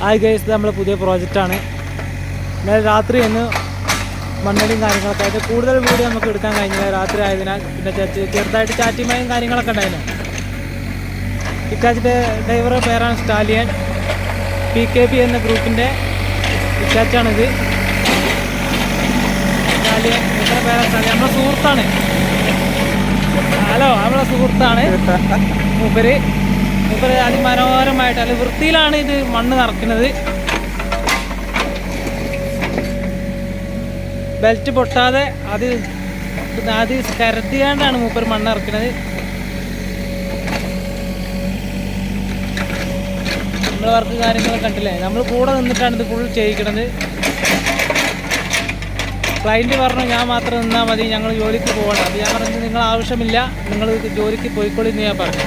Hi guys നമ്മുടെ പുതിയ പ്രോജക്റ്റാണ് ഇന്നലെ രാത്രി ഇന്ന് മണ്ണടിയും കാര്യങ്ങളൊക്കെ ആയിട്ട് കൂടുതൽ വീഡിയോ നമുക്ക് എടുക്കാൻ കഴിഞ്ഞില്ല. രാത്രി ആയതിനാൽ പിന്നെ ചെറുതായിട്ട് ചാറ്റിമയും കാര്യങ്ങളൊക്കെ ഉണ്ടായിരുന്നു. ഇറ്റാച്ചിന്റെ ഡ്രൈവറുടെ പേരാണ് സ്റ്റാലിയൻ. പി കെ പി എന്ന ഗ്രൂപ്പിന്റെ ഇറ്റാച്ചാണിത് സ്റ്റാലിയൻ ഇത്ര പേരാണ് സ്റ്റാലിയൻ? നമ്മുടെ സുഹൃത്താണ്. ഹലോ നമ്മളെ സുഹൃത്താണ്. മൂപ്പര്. മൂപ്പര് അതിമനോഹരമായിട്ട് അല്ല വൃത്തിയിലാണ് ഇത് മണ്ണ് നിറക്കുന്നത് ബെൽറ്റ് പൊട്ടാതെ അത് അത് കരുതിയാണ്ടാണ് മൂപ്പർ മണ്ണ് ഇറക്കുന്നത് നമ്മൾ വർക്ക് കാര്യങ്ങളൊക്കെ കണ്ടില്ലേ? നമ്മൾ കൂടെ നിന്നിട്ടാണ് ഇത് ഫുൾ ചെയ്യിക്കണത്. ക്ലയന്റ് പറഞ്ഞു ഞാൻ മാത്രം നിന്നാൽ മതി ഞങ്ങൾ ജോലിക്ക് പോകണം അപ്പോൾ ഞാൻ പറഞ്ഞത് നിങ്ങൾ ആവശ്യമില്ല നിങ്ങൾ ജോലിക്ക് പോയിക്കോളി എന്ന് ഞാൻ പറഞ്ഞു.